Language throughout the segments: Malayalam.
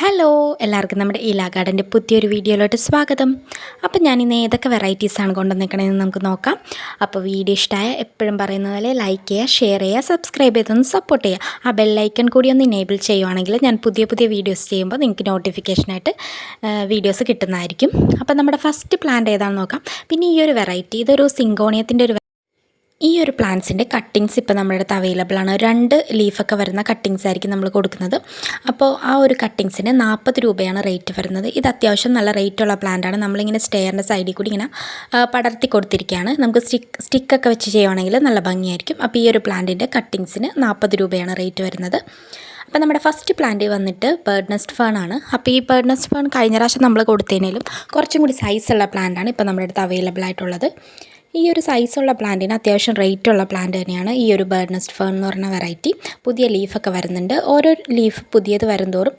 ഹലോ എല്ലാവർക്കും നമ്മുടെ ഈല ഗാർഡന്റെ പുതിയൊരു വീഡിയോയിലോട്ട് സ്വാഗതം. അപ്പോൾ ഞാൻ ഇന്ന് ഏതൊക്കെ വെറൈറ്റീസാണ് കൊണ്ടുവന്നിരിക്കണമെന്ന് നമുക്ക് നോക്കാം. അപ്പോൾ വീഡിയോ ഇഷ്ടമായ എപ്പോഴും പറയുന്ന പോലെ ലൈക്ക് ചെയ്യുക ഷെയർ ചെയ്യുക സബ്സ്ക്രൈബ് ചെയ്തൊന്ന് സപ്പോർട്ട് ചെയ്യുക. ആ ബെല്ലൈക്കൺ കൂടി ഒന്ന് ഇനേബിൾ ചെയ്യുവാണെങ്കിൽ ഞാൻ പുതിയ പുതിയ വീഡിയോസ് ചെയ്യുമ്പോൾ നിങ്ങൾക്ക് നോട്ടിഫിക്കേഷനായിട്ട് വീഡിയോസ് കിട്ടുന്നതായിരിക്കും. അപ്പോൾ നമ്മുടെ ഫസ്റ്റ് പ്ലാന്റ് ഏതാണെന്ന് നോക്കാം. പിന്നെ ഈ ഒരു വെറൈറ്റി ഇതൊരു സിങ്കോണിയത്തിന്റെ ഒരു ഈ ഒരു പ്ലാന്റ്സിന്റെ കട്ടിങ്സ് ഇപ്പോൾ നമ്മുടെ അടുത്ത് അവൈലബിൾ ആണ്. രണ്ട് ലീഫൊക്കെ വരുന്ന കട്ടിങ്സ് ആയിരിക്കും നമ്മൾ കൊടുക്കുന്നത്. അപ്പോൾ ആ ഒരു കട്ടിങ്സിന് നാൽപ്പത് രൂപയാണ് റേറ്റ് വരുന്നത്. ഇത് അത്യാവശ്യം നല്ല റേറ്റുള്ള പ്ലാന്റാണ് നമ്മളിങ്ങനെ സ്റ്റെയറിന്റെ സൈഡിൽ കൂടി ഇങ്ങനെ പടർത്തി കൊടുത്തിരിക്കുകയാണ്. നമുക്ക് സ്റ്റിക്ക് സ്റ്റിക്കൊക്കെ വെച്ച് ചെയ്യുവാണെങ്കിൽ നല്ല ഭംഗിയായിരിക്കും. അപ്പോൾ ഈ ഒരു പ്ലാന്റിന്റെ കട്ടിങ്സിന് നാൽപ്പത് രൂപയാണ് റേറ്റ് വരുന്നത്. അപ്പോൾ നമ്മുടെ ഫസ്റ്റ് പ്ലാന്റ് വന്നിട്ട് ബേർഡ് നെസ്റ്റ് ഫേൺ ആണ്. അപ്പോൾ ഈ ബേർഡ് നെസ്റ്റ് ഫേൺ കഴിഞ്ഞ പ്രാവശ്യം നമ്മൾ കൊടുത്തതിനേലും കുറച്ചും കൂടി സൈസുള്ള പ്ലാന്റാണ് ഇപ്പോൾ നമ്മുടെ അടുത്ത് അവൈലബിൾ ആയിട്ടുള്ളത്. ഈ ഒരു സൈസുള്ള പ്ലാന്റിന് അത്യാവശ്യം റേറ്റ് ഉള്ള പ്ലാന്റ് തന്നെയാണ് ഈ ഒരു ബേർഡ് നെസ്റ്റ് ഫേൺ എന്ന് പറഞ്ഞ വെറൈറ്റി പുതിയ ലീഫൊക്കെ വരുന്നുണ്ട്. ഓരോ ലീഫ് പുതിയത് വരുന്തോറും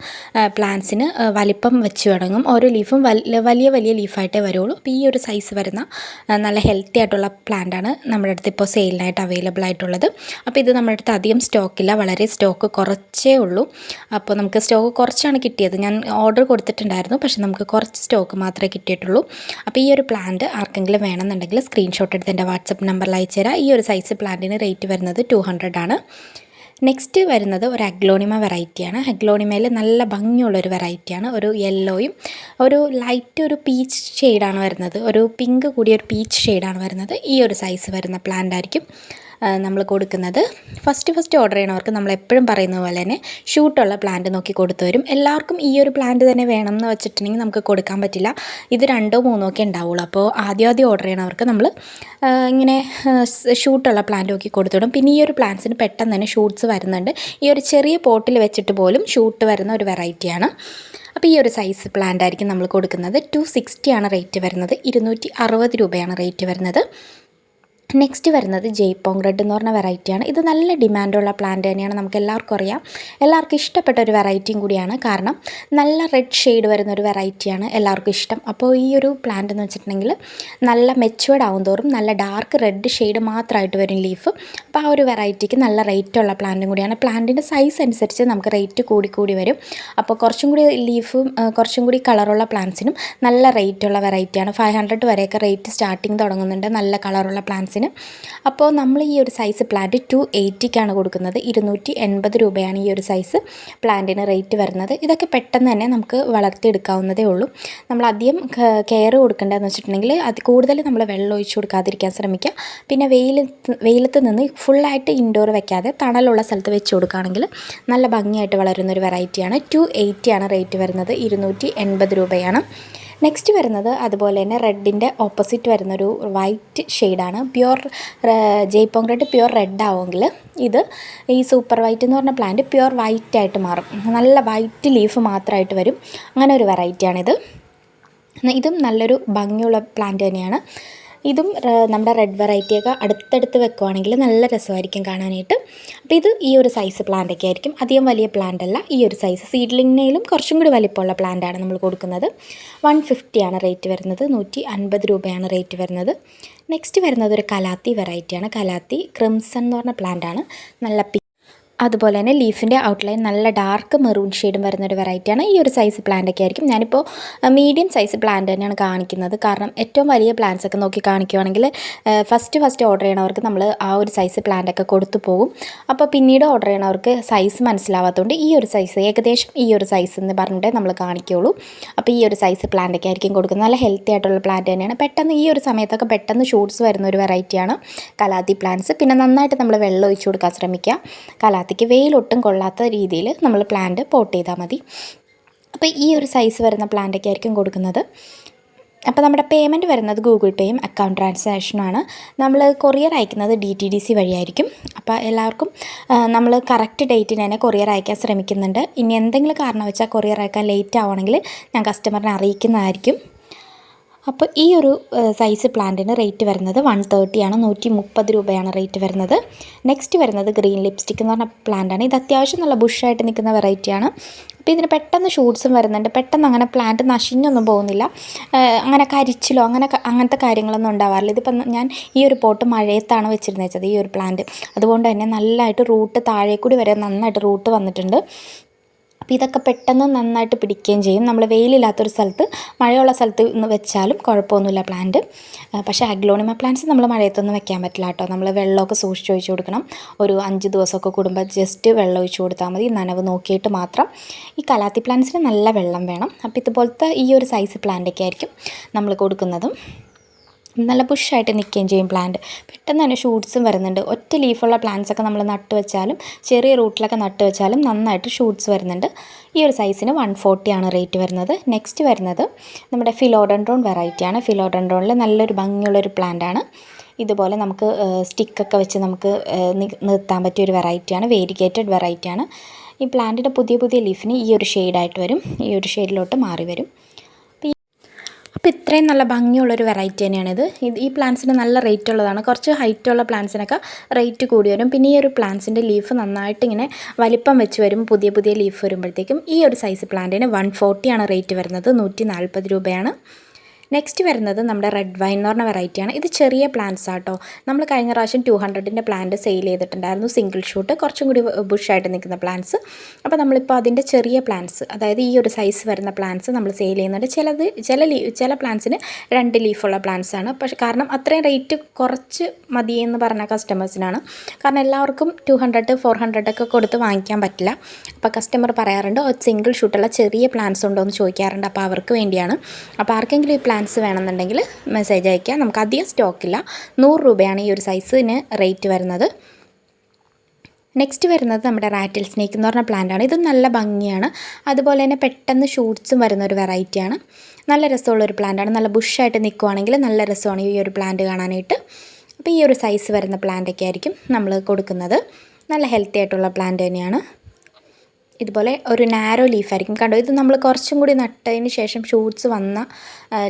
പ്ലാന്റ്സിന് വലിപ്പം വെച്ച് തുടങ്ങും. ഓരോ ലീഫും വല- വലിയ വലിയ ലീഫായിട്ടേ വരുള്ളൂ. അപ്പോൾ ഈ ഒരു സൈസ് വരുന്ന നല്ല ഹെൽത്തി ആയിട്ടുള്ള പ്ലാന്റാണ് നമ്മുടെ അടുത്ത് ഇപ്പോൾ സെയിലിനായിട്ട് അവൈലബിൾ ആയിട്ടുള്ളത്. അപ്പോൾ ഇത് നമ്മുടെ അടുത്ത് അധികം സ്റ്റോക്കില്ല വളരെ സ്റ്റോക്ക് കുറച്ചേ ഉള്ളൂ. അപ്പോൾ നമുക്ക് സ്റ്റോക്ക് കുറച്ചാണ് കിട്ടിയത്. ഞാൻ ഓർഡർ കൊടുത്തിട്ടുണ്ടായിരുന്നു. പക്ഷേ നമുക്ക് കുറച്ച് സ്റ്റോക്ക് മാത്രമേ കിട്ടിയിട്ടുള്ളൂ. അപ്പോൾ ഈ ഒരു പ്ലാന്റ് ആർക്കെങ്കിലും വേണമെന്നുണ്ടെങ്കിൽ സ്ക്രീൻഷോട്ട് എടുത്ത് എന്റെ വാട്സപ്പ് നമ്പറിൽ അയച്ചു തരാം ഈ ഒരു സൈസ് പ്ലാന്റിന് റേറ്റ് വരുന്നത് ടു ആണ്. നെക്സ്റ്റ് വരുന്നത് ഒരു അഗ്ലോണിമ വെറൈറ്റിയാണ് അഗ്ലോണിമയിൽ നല്ല ഭംഗിയുള്ളൊരു വെറൈറ്റിയാണ് ഒരു യെല്ലോയും ഒരു ലൈറ്റ് ഒരു പീച്ച് ഷെയ്ഡാണ് വരുന്നത്. ഒരു പിങ്ക് കൂടിയ ഒരു പീച്ച് ഷെയ്ഡാണ് വരുന്നത്. ഈ ഒരു സൈസ് വരുന്ന പ്ലാന്റ് ആയിരിക്കും. നമ്മൾ കൊടുക്കുന്നത്. ഫസ്റ്റ് ഫസ്റ്റ് ഓർഡർ ചെയ്യണവർക്ക് നമ്മൾ എപ്പോഴും പറയുന്ന പോലെ തന്നെ ഷൂട്ടുള്ള പ്ലാന്റ് നോക്കി കൊടുത്തു വരും. എല്ലാവർക്കും ഈ ഒരു പ്ലാന്റ് തന്നെ വേണം എന്ന് വെച്ചിട്ടുണ്ടെങ്കിൽ നമുക്ക് കൊടുക്കാൻ പറ്റില്ല. ഇത് രണ്ടോ മൂന്നോ ഒക്കെ ഉണ്ടാവുള്ളൂ. അപ്പോൾ ആദ്യം ആദ്യം ഓർഡർ ചെയ്യണവർക്ക് നമ്മൾ ഇങ്ങനെ ഷൂട്ടുള്ള പ്ലാന്റ് നോക്കി കൊടുത്തു വിടും. പിന്നെ ഈ ഒരു പ്ലാന്റ്സിന് പെട്ടെന്ന് തന്നെ ഷൂട്ട്സ് വരുന്നുണ്ട്. ഈ ഒരു ചെറിയ പോട്ടിൽ വെച്ചിട്ട് പോലും ഷൂട്ട് വരുന്ന ഒരു വെറൈറ്റിയാണ് അപ്പോൾ ഈ ഒരു സൈസ് പ്ലാന്റ് ആയിരിക്കും നമ്മൾ കൊടുക്കുന്നത്. ടു സിക്സ്റ്റി ആണ് റേറ്റ് വരുന്നത്. ഇരുന്നൂറ്റി അറുപത് രൂപയാണ് റേറ്റ് വരുന്നത്. നെക്സ്റ്റ് വരുന്നത് ജയ്പോങ് റെഡ് എന്ന് പറഞ്ഞ വെറൈറ്റിയാണ് ഇത് നല്ല ഡിമാൻഡുള്ള പ്ലാന്റ് തന്നെയാണ് നമുക്ക് എല്ലാവർക്കും അറിയാം. എല്ലാവർക്കും ഇഷ്ടപ്പെട്ട ഒരു വെറൈറ്റിയും കൂടിയാണ്. കാരണം നല്ല റെഡ് ഷെയ്ഡ് വരുന്ന ഒരു വെറൈറ്റിയാണ് എല്ലാവർക്കും ഇഷ്ടം. അപ്പോൾ ഈ ഒരു പ്ലാന്റ് എന്ന് വെച്ചിട്ടുണ്ടെങ്കിൽ നല്ല മെച്ചുവേർഡ് ആവും തോറും നല്ല ഡാർക്ക് റെഡ് ഷെയ്ഡ് മാത്രമായിട്ട് വരും ലീഫ് അപ്പോൾ ആ ഒരു വെറൈറ്റിക്ക് നല്ല റേറ്റ് ഉള്ള പ്ലാന്റും കൂടിയാണ്. പ്ലാന്റിന്റെ സൈസ് അനുസരിച്ച് നമുക്ക് റേറ്റ് കൂടി കൂടി വരും. അപ്പോൾ കുറച്ചും കൂടി ലീഫും കുറച്ചും കൂടി കളറുള്ള പ്ലാന്റ്സിനും നല്ല റേറ്റ് ഉള്ള വെറൈറ്റിയാണ് ഫൈവ് ഹൺഡ്രഡ് വരെയൊക്കെ റേറ്റ് സ്റ്റാർട്ടിങ് തുടങ്ങുന്നുണ്ട്. നല്ല കളറുള്ള പ്ലാന്റ്സിന് അപ്പോൾ നമ്മൾ ഈ ഒരു സൈസ് പ്ലാന്റ് ടു എയ്റ്റിക്കാണ് കൊടുക്കുന്നത്. ഇരുന്നൂറ്റി എൺപത് രൂപയാണ് ഈ ഒരു സൈസ് പ്ലാന്റിന് റേറ്റ് വരുന്നത്. ഇതൊക്കെ പെട്ടെന്ന് തന്നെ നമുക്ക് വളർത്തിയെടുക്കാവുന്നതേ ഉള്ളൂ. നമ്മൾ ആദ്യം കെയർ കൊടുക്കേണ്ടതെന്ന് വെച്ചിട്ടുണ്ടെങ്കിൽ അത് കൂടുതൽ നമ്മൾ വെള്ളം ഒഴിച്ചു കൊടുക്കാതിരിക്കാൻ ശ്രമിക്കുക. പിന്നെ വെയിൽ വെയിലത്ത് നിന്ന് ഫുള്ളായിട്ട് ഇൻഡോർ വെക്കാതെ തണലുള്ള സ്ഥലത്ത് വെച്ച് കൊടുക്കുകയാണെങ്കിൽ നല്ല ഭംഗിയായിട്ട് വളരുന്ന ഒരു വെറൈറ്റിയാണ് ടു എയ്റ്റിയാണ് റേറ്റ് വരുന്നത്. ഇരുന്നൂറ്റി എൺപത് രൂപയാണ്. നെക്സ്റ്റ് വരുന്നത് അതുപോലെ തന്നെ റെഡിന്റെ ഓപ്പോസിറ്റ് വരുന്നൊരു വൈറ്റ് ഷെയ്ഡാണ് പ്യുവർ ജയ്പോങ് റെഡ് പ്യുവർ റെഡ് ആവുമെങ്കിൽ ഇത് ഈ സൂപ്പർ വൈറ്റ് എന്ന് പറഞ്ഞ പ്ലാന്റ് പ്യുവർ വൈറ്റ് ആയിട്ട് മാറും. നല്ല വൈറ്റ് ലീഫ് മാത്രമായിട്ട് വരും. അങ്ങനെ ഒരു വെറൈറ്റിയാണിത് ഇതും നല്ലൊരു ഭംഗിയുള്ള പ്ലാന്റ് തന്നെയാണ്. ഇതും നമ്മുടെ റെഡ് വെറൈറ്റിയൊക്കെ അടുത്തടുത്ത് വെക്കുവാണെങ്കിൽ നല്ല രസമായിരിക്കും കാണാനായിട്ട്. അപ്പോൾ ഇത് ഈ ഒരു സൈസ് പ്ലാന്റൊക്കെ ആയിരിക്കും. അധികം വലിയ പ്ലാന്റ് അല്ല. ഈ ഒരു സൈസ് സീഡ്ലിങ്ങിനേലും കുറച്ചും കൂടി വലിപ്പമുള്ള പ്ലാന്റാണ് നമ്മൾ കൊടുക്കുന്നത്. വൺ ഫിഫ്റ്റിയാണ് റേറ്റ് വരുന്നത്. നൂറ്റി അൻപത് രൂപയാണ് റേറ്റ് വരുന്നത്. നെക്സ്റ്റ് വരുന്നത് ഒരു കലാത്തി വെറൈറ്റിയാണ് കലാത്തി ക്രിംസൺ എന്ന് പറഞ്ഞ പ്ലാന്റാണ് നല്ല അതുപോലെ തന്നെ ലീഫിന്റെ ഔട്ട്ലൈൻ നല്ല ഡാർക്ക് മെറൂൺ ഷെയ്ഡും വരുന്ന ഒരു വെറൈറ്റിയാണ് ഈ ഒരു സൈസ് പ്ലാന്റ് ഒക്കെ ആയിരിക്കും. ഞാനിപ്പോൾ മീഡിയം സൈസ് പ്ലാന്റ് തന്നെയാണ് കാണിക്കുന്നത്. കാരണം ഏറ്റവും വലിയ പ്ലാന്റ്സ് ഒക്കെ നോക്കി കാണിക്കുവാണെങ്കിൽ ഫസ്റ്റ് ഫസ്റ്റ് ഓർഡർ ചെയ്യണവർക്ക് നമ്മൾ ആ ഒരു സൈസ് പ്ലാന്റ് ഒക്കെ കൊടുത്തു പോകും. അപ്പോൾ പിന്നീട് ഓർഡർ ചെയ്യണവർക്ക് സൈസ് മനസ്സിലാവാത്തതുകൊണ്ട് ഈ ഒരു സൈസ് ഏകദേശം ഈ ഒരു സൈസ് എന്ന് പറഞ്ഞിട്ടേ നമ്മൾ കാണിക്കുകയുള്ളൂ അപ്പോൾ ഈ ഒരു സൈസ് പ്ലാന്റ് ഒക്കെ ആയിരിക്കും കൊടുക്കുന്നത്. നല്ല ഹെൽത്തി ആയിട്ടുള്ള പ്ലാന്റ് തന്നെയാണ്. പെട്ടെന്ന് ഈ ഒരു സമയത്തൊക്കെ പെട്ടെന്ന് ഷൂട്ട്സ് വരുന്ന ഒരു വെറൈറ്റിയാണ് കലാത്തി പ്ലാന്റ്സ് പിന്നെ നന്നായിട്ട് നമ്മൾ വെള്ളം ഒഴിച്ചു കൊടുക്കാൻ ശ്രമിക്കുക. കലാത്തിക്ക് വെയിലൊട്ടും കൊള്ളാത്ത രീതിയിൽ നമ്മൾ പ്ലാന്റ് പോട്ട് ചെയ്താൽ മതി. അപ്പോൾ ഈ ഒരു സൈസ് വരുന്ന പ്ലാന്റൊക്കെ ആയിരിക്കും കൊടുക്കുന്നത്. അപ്പോൾ നമ്മുടെ പേയ്മെന്റ് വരുന്നത് ഗൂഗിൾ പേയും അക്കൗണ്ട് ട്രാൻസാക്ഷനുമാണ് നമ്മൾ കൊറിയർ അയക്കുന്നത് ഡി ടി ഡി സി വഴിയായിരിക്കും. അപ്പോൾ എല്ലാവർക്കും നമ്മൾ കറക്റ്റ് ഡേറ്റിന് തന്നെ കൊറിയർ അയക്കാൻ ശ്രമിക്കുന്നുണ്ട്. ഇനി എന്തെങ്കിലും കാരണം വെച്ചാൽ കൊറിയർ അയക്കാൻ ലേറ്റ് ആവുകയാണെങ്കിൽ ഞാൻ കസ്റ്റമറിനെ അറിയിക്കുന്നതായിരിക്കും. അപ്പോൾ ഈ ഒരു സൈസ് പ്ലാന്റിന് റേറ്റ് വരുന്നത് വൺ തേർട്ടിയാണ് നൂറ്റി മുപ്പത് രൂപയാണ് റേറ്റ് വരുന്നത്. നെക്സ്റ്റ് വരുന്നത് ഗ്രീൻ ലിപ്സ്റ്റിക് എന്ന് പറഞ്ഞ പ്ലാന്റാണ് ഇത് അത്യാവശ്യം നല്ല ബുഷായിട്ട് നിൽക്കുന്ന വെറൈറ്റിയാണ് അപ്പോൾ ഇതിന് പെട്ടെന്ന് ഷൂട്ട്സും വരുന്നുണ്ട്. പെട്ടെന്ന് അങ്ങനെ പ്ലാന്റ് നശിഞ്ഞൊന്നും പോകുന്നില്ല. അങ്ങനെ കരിച്ചിലോ അങ്ങനെ അങ്ങനത്തെ കാര്യങ്ങളൊന്നും ഉണ്ടാവാറില്ല. ഇതിപ്പം ഞാൻ ഈ ഒരു പോട്ട് മഴയത്താണ് വെച്ചിരുന്നത് വെച്ചത് ഈ ഒരു പ്ലാന്റ് അതുകൊണ്ട് തന്നെ നല്ലതായിട്ട് റൂട്ട് താഴെ കൂടി വരെ നന്നായിട്ട് റൂട്ട് വന്നിട്ടുണ്ട്. അപ്പോൾ ഇതൊക്കെ പെട്ടെന്ന് നന്നായിട്ട് പിടിക്കുകയും ചെയ്യും. നമ്മൾ വെയിലില്ലാത്തൊരു സ്ഥലത്ത് മഴയുള്ള സ്ഥലത്ത് നിന്ന് വെച്ചാലും കുഴപ്പമൊന്നുമില്ല പ്ലാന്റ്. പക്ഷേ അഗ്ലോണിമ പ്ലാന്റ്സ് നമ്മൾ മഴയത്തൊന്നും വെക്കാൻ പറ്റില്ല കേട്ടോ. നമ്മൾ വെള്ളമൊക്കെ സൂക്ഷിച്ച് ഒഴിച്ചു കൊടുക്കണം. ഒരു അഞ്ച് ദിവസമൊക്കെ കൂടുമ്പോൾ ജസ്റ്റ് വെള്ളം ഒഴിച്ചു കൊടുത്താൽ മതി. നനവ് നോക്കിയിട്ട് മാത്രം. ഈ കലാത്തി പ്ലാന്റ്സിന് നല്ല വെള്ളം വേണം. അപ്പോൾ ഇതുപോലത്തെ ഈ ഒരു സൈസ് പ്ലാന്റൊക്കെ ആയിരിക്കും നമ്മൾ കൊടുക്കുന്നതും. നല്ല ബുഷായിട്ട് നിൽക്കുകയും ചെയ്യും പ്ലാന്റ് പെട്ടെന്ന് തന്നെ ഷൂട്ട്സും വരുന്നുണ്ട്. ഒറ്റ ലീഫുള്ള പ്ലാന്റ്സ് ഒക്കെ നമ്മൾ നട്ട് വെച്ചാലും ചെറിയ റൂട്ടിലൊക്കെ നട്ട് വെച്ചാലും നന്നായിട്ട് ഷൂട്ട്സ് വരുന്നുണ്ട്. ഈ ഒരു സൈസിന് വൺ ആണ് റേറ്റ് വരുന്നത്. നെക്സ്റ്റ് വരുന്നത് നമ്മുടെ ഫിലോഡൻഡ്രോൺ വെറൈറ്റിയാണ് ഫിലോഡൻഡ്രോണിൽ നല്ലൊരു ഭംഗിയുള്ളൊരു പ്ലാന്റാണ് ഇതുപോലെ നമുക്ക് സ്റ്റിക്കൊക്കെ വെച്ച് നമുക്ക് നിർത്താൻ പറ്റിയ ഒരു വെറൈറ്റിയാണ് വേരിഗേറ്റഡ് വെറൈറ്റിയാണ് ഈ പ്ലാന്റിന്റെ പുതിയ പുതിയ ലീഫിന് ഈ ഒരു ഷെയ്ഡായിട്ട് വരും. ഈ ഒരു ഷെയ്ഡിലോട്ട് മാറി വരും. അപ്പോൾ ഇത്രയും നല്ല ഭംഗിയുള്ളൊരു വെറൈറ്റി തന്നെയാണിത്. ഇത് ഈ പ്ലാന്റ്സിന് നല്ല റേറ്റ് ഉള്ളതാണ്. കുറച്ച് ഹൈറ്റ് ഉള്ള പ്ലാന്റ്സിനൊക്കെ റേറ്റ് കൂടി വരും. പിന്നെ ഈ ഒരു പ്ലാന്റ്സിന്റെ ലീഫ് നന്നായിട്ട് ഇങ്ങനെ വലിപ്പം വെച്ച് വരും പുതിയ പുതിയ ലീഫ് വരുമ്പോഴത്തേക്കും ഈ ഒരു സൈസ് പ്ലാന്റിന് വൺ ഫോർട്ടിയാണ് റേറ്റ് വരുന്നത്. നൂറ്റി രൂപയാണ്. നെക്സ്റ്റ് വരുന്നത് നമ്മുടെ റെഡ് വൈൻ എന്ന് പറഞ്ഞ വെറൈറ്റിയാണ് ഇത് ചെറിയ പ്ലാന്റ്സ് ആട്ടോ. നമ്മൾ കഴിഞ്ഞ പ്രാവശ്യം ടു ഹൺഡ്രഡിന്റെ പ്ലാന്റ് സെയിൽ ചെയ്തിട്ടുണ്ടായിരുന്നു. സിംഗിൾ ഷൂട്ട് കുറച്ചും കൂടി ബുഷായിട്ട് നിൽക്കുന്ന പ്ലാന്റ്സ് അപ്പോൾ നമ്മളിപ്പോൾ അതിന്റെ ചെറിയ പ്ലാന്റ്സ് അതായത് ഈ ഒരു സൈസ് വരുന്ന പ്ലാന്റ്സ് നമ്മൾ സെയിൽ ചെയ്യുന്നുണ്ട്. ചിലത് ചില ലീ ചില പ്ലാന്റ്സിന് രണ്ട് ലീഫുള്ള പ്ലാന്റ്സ് ആണ്. പക്ഷേ കാരണം അത്രയും റേറ്റ് കുറച്ച് മതി എന്ന് പറഞ്ഞ കസ്റ്റമേഴ്സിനാണ് കാരണം എല്ലാവർക്കും ടു ഹൺഡ്രഡ് ഫോർ ഹൺഡ്രഡ് ഒക്കെ കൊടുത്ത് വാങ്ങിക്കാൻ പറ്റില്ല. അപ്പോൾ കസ്റ്റമർ പറയാറുണ്ട് സിംഗിൾ ഷൂട്ടുള്ള ചെറിയ പ്ലാന്റ്സ് ഉണ്ടോ? എന്ന് ചോദിക്കാറുണ്ട്. അപ്പോൾ അവർക്ക് വേണ്ടിയാണ്. അപ്പോൾ ആർക്കെങ്കിലും ഈ പ്ലാന്റ്സ് വേണമെന്നുണ്ടെങ്കിൽ മെസ്സേജ് അയക്കാം നമുക്ക് അധികം സ്റ്റോക്കില്ല നൂറ് രൂപയാണ് ഈ ഒരു സൈസിന് റേറ്റ് വരുന്നത്. നെക്സ്റ്റ് വരുന്നത് നമ്മുടെ റാറ്റിൽ സ്നേക്ക് എന്ന് പറഞ്ഞ പ്ലാന്റാണ് ഇത് നല്ല ഭംഗിയാണ്. അതുപോലെ തന്നെ പെട്ടെന്ന് ഷൂട്ട്സും വരുന്ന ഒരു വെറൈറ്റിയാണ് നല്ല രസമുള്ളൊരു പ്ലാന്റാണ് നല്ല ബുഷായിട്ട് നിൽക്കുവാണെങ്കിൽ നല്ല രസമാണ് ഈ ഒരു പ്ലാന്റ് കാണാനായിട്ട്. അപ്പോൾ ഈ ഒരു സൈസ് വരുന്ന പ്ലാന്റൊക്കെ ആയിരിക്കും നമ്മൾ കൊടുക്കുന്നത്. നല്ല ഹെൽത്തി ആയിട്ടുള്ള പ്ലാന്റ് തന്നെയാണ്. ഇതുപോലെ ഒരു നാരോ ലീഫായിരിക്കും കണ്ടോ? ഇത് നമ്മൾ കുറച്ചും കൂടി നട്ടതിന് ശേഷം ഷൂട്ട്സ് വന്ന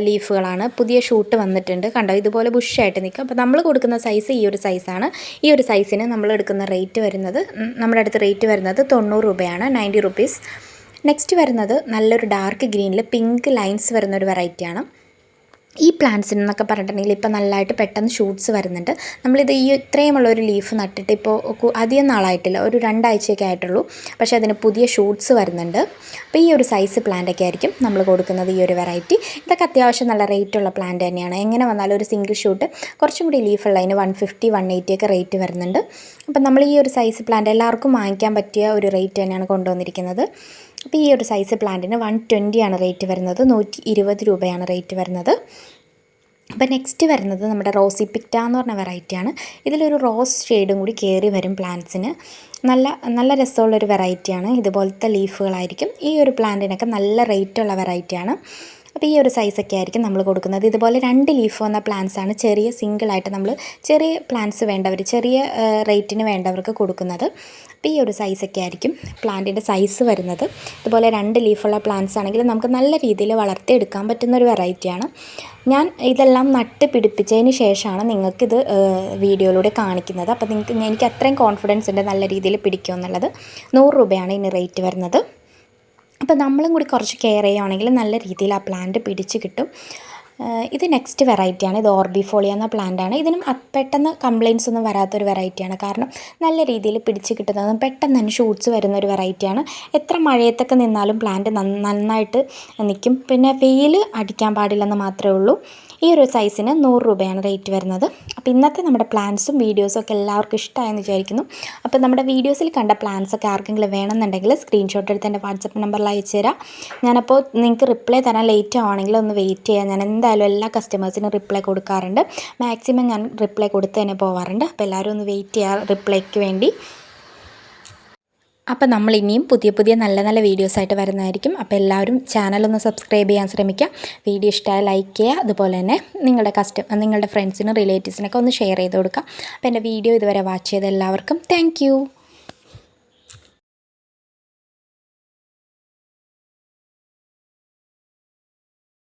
ലീഫുകളാണ് പുതിയ ഷൂട്ട് വന്നിട്ടുണ്ട്. കണ്ടോ? ഇതുപോലെ ബുഷായിട്ട് നിൽക്കും. അപ്പോൾ നമ്മൾ കൊടുക്കുന്ന സൈസ് ഈ ഒരു സൈസാണ് ഈ ഒരു സൈസിന് നമ്മൾ എടുക്കുന്ന റേറ്റ് വരുന്നത് നമ്മുടെ അടുത്ത് റേറ്റ് വരുന്നത് തൊണ്ണൂറ് രൂപയാണ് നയന്റി റുപ്പീസ് നെക്സ്റ്റ് വരുന്നത് നല്ലൊരു ഡാർക്ക് ഗ്രീനിൽ പിങ്ക് ലൈൻസ് വരുന്ന ഒരു വെറൈറ്റിയാണ് ഈ പ്ലാന്റ്സിന് എന്നൊക്കെ പറഞ്ഞിട്ടുണ്ടെങ്കിൽ ഇപ്പോൾ നല്ലതായിട്ട് പെട്ടെന്ന് ഷൂട്ട്സ് വരുന്നുണ്ട്. നമ്മളിത് ഈ ഇത്രയുമുള്ള ഒരു ലീഫ് നട്ടിട്ട് ഇപ്പോൾ അധികം നാളായിട്ടില്ല. ഒരു രണ്ടാഴ്ചയൊക്കെ ആയിട്ടുള്ളൂ. പക്ഷേ അതിന് പുതിയ ഷൂട്ട്സ് വരുന്നുണ്ട്. അപ്പോൾ ഈ ഒരു സൈസ് പ്ലാന്റൊക്കെ ആയിരിക്കും നമ്മൾ കൊടുക്കുന്നത് ഈ ഒരു വെറൈറ്റി ഇതൊക്കെ അത്യാവശ്യം നല്ല റേറ്റുള്ള പ്ലാന്റ് തന്നെയാണ്. എങ്ങനെ വന്നാലും ഒരു സിംഗിൾ ഷൂട്ട് കുറച്ചും കൂടി ലീഫുള്ളതിന് വൺ ഫിഫ്റ്റി വൺ എയ്റ്റി ഒക്കെ റേറ്റ് വരുന്നുണ്ട്. അപ്പം നമ്മൾ ഈ ഒരു സൈസ് പ്ലാന്റ് എല്ലാവർക്കും വാങ്ങിക്കാൻ പറ്റിയ ഒരു റേറ്റ് തന്നെയാണ് കൊണ്ടുവന്നിരിക്കുന്നത്. അപ്പോൾ ഈ ഒരു സൈസ് പ്ലാന്റിന് വൺ ട്വന്റിയാണ് റേറ്റ് വരുന്നത്. നൂറ്റി ഇരുപത് രൂപയാണ് റേറ്റ് വരുന്നത്. അപ്പോൾ നെക്സ്റ്റ് വരുന്നത് നമ്മുടെ റോസി പിക്റ്റ എന്ന് പറഞ്ഞ വെറൈറ്റിയാണ് ഇതിലൊരു റോസ് ഷെയ്ഡും കൂടി കയറി വരും പ്ലാന്റ്സിന് നല്ല നല്ല രസമുള്ളൊരു വെറൈറ്റിയാണ് ഇതുപോലത്തെ ലീഫുകളായിരിക്കും ഈ ഒരു പ്ലാന്റിനൊക്കെ നല്ല റേറ്റുള്ള വെറൈറ്റിയാണ് അപ്പോൾ ഈ ഒരു സൈസൊക്കെ ആയിരിക്കും നമ്മൾ കൊടുക്കുന്നത്. ഇതുപോലെ രണ്ട് ലീഫ് വന്ന പ്ലാന്റ്സ് ആണ് ചെറിയ സിംഗിളായിട്ട് നമ്മൾ ചെറിയ പ്ലാന്റ്സ് വേണ്ടവർ ചെറിയ റേറ്റിന് വേണ്ടവർക്ക് കൊടുക്കുന്നത്. അപ്പോൾ ഈ ഒരു സൈസൊക്കെ ആയിരിക്കും പ്ലാന്റിന്റെ സൈസ് വരുന്നത്. ഇതുപോലെ രണ്ട് ലീഫുള്ള പ്ലാന്റ്സ് ആണെങ്കിൽ നമുക്ക് നല്ല രീതിയിൽ വളർത്തിയെടുക്കാൻ പറ്റുന്ന ഒരു വെറൈറ്റിയാണ് ഞാൻ ഇതെല്ലാം നട്ട് പിടിപ്പിച്ചതിന് ശേഷമാണ് നിങ്ങൾക്കിത് വീഡിയോയിലൂടെ കാണിക്കുന്നത്. അപ്പോൾ നിങ്ങൾക്ക് എനിക്ക് അത്രയും കോൺഫിഡൻസ് ഉണ്ട് നല്ല രീതിയിൽ പിടിക്കുമെന്നുള്ളത്. നൂറ് രൂപയാണ് ഇതിന് റേറ്റ് വരുന്നത്. അപ്പോൾ നമ്മളും കൂടി കുറച്ച് കെയർ ചെയ്യുകയാണെങ്കിൽ നല്ല രീതിയിൽ ആ പ്ലാന്റ് പിടിച്ച് കിട്ടും. ഇത് നെക്സ്റ്റ് വെറൈറ്റിയാണ് ഇത് ഓർബിഫോളിയ എന്ന പ്ലാന്റാണ് ഇതിനും പെട്ടെന്ന് കംപ്ലയിൻസ് ഒന്നും വരാത്തൊരു വെറൈറ്റിയാണ് കാരണം നല്ല രീതിയിൽ പിടിച്ച് കിട്ടുന്നതും പെട്ടെന്ന് തന്നെ ഷൂട്ട്സ് വരുന്ന ഒരു വെറൈറ്റിയാണ് എത്ര മഴയത്തൊക്കെ നിന്നാലും പ്ലാന്റ് നന്നായിട്ട് നിൽക്കും പിന്നെ വെയിൽ അടിക്കാൻ പാടില്ലെന്ന് മാത്രമേ ഉള്ളൂ. ഈ ഒരു സൈസിന് നൂറ് രൂപയാണ് റേറ്റ് വരുന്നത്. അപ്പോൾ ഇന്നത്തെ നമ്മുടെ പ്ലാൻസും വീഡിയോസും ഒക്കെ എല്ലാവർക്കും ഇഷ്ടമായെന്ന് വിചാരിക്കുന്നു. അപ്പോൾ നമ്മുടെ വീഡിയോസിൽ കണ്ട പ്ലാൻസ് ഒക്കെ ആർക്കെങ്കിലും വേണമെന്നുണ്ടെങ്കിൽ സ്ക്രീൻഷോട്ട് എടുത്ത് എന്റെ വാട്സപ്പ് നമ്പറിൽ അയച്ചു തരാം. ഞാനപ്പോൾ നിങ്ങൾക്ക് റിപ്ലൈ തരാൻ ലേറ്റ് ആവുകയാണെങ്കിൽ ഒന്ന് വെയിറ്റ് ചെയ്യാം. ഞാൻ എന്തായാലും എല്ലാ കസ്റ്റമേഴ്സിനും റിപ്ലൈ കൊടുക്കാറുണ്ട്. മാക്സിമം ഞാൻ റിപ്ലൈ കൊടുത്ത് തന്നെ പോവാറുണ്ട്. അപ്പോൾ എല്ലാവരും ഒന്ന് വെയിറ്റ് ചെയ്യാം റിപ്ലൈക്ക് വേണ്ടി. അപ്പോൾ നമ്മൾ ഇനിയും പുതിയ പുതിയ നല്ല നല്ല വീഡിയോസായിട്ട് വരുന്നതായിരിക്കും. അപ്പോൾ എല്ലാവരും ചാനലൊന്ന് സബ്സ്ക്രൈബ് ചെയ്യാൻ ശ്രമിക്കുക വീഡിയോ ഇഷ്ടമായ ലൈക്ക് ചെയ്യുക. അതുപോലെ തന്നെ നിങ്ങളുടെ കസ്റ്റം നിങ്ങളുടെ ഫ്രണ്ട്സിനും റിലേറ്റീവ്സിനൊക്കെ ഒന്ന് ഷെയർ ചെയ്ത് കൊടുക്കുക അപ്പോൾ എന്റെ വീഡിയോ ഇതുവരെ വാച്ച് ചെയ്ത എല്ലാവർക്കും താങ്ക്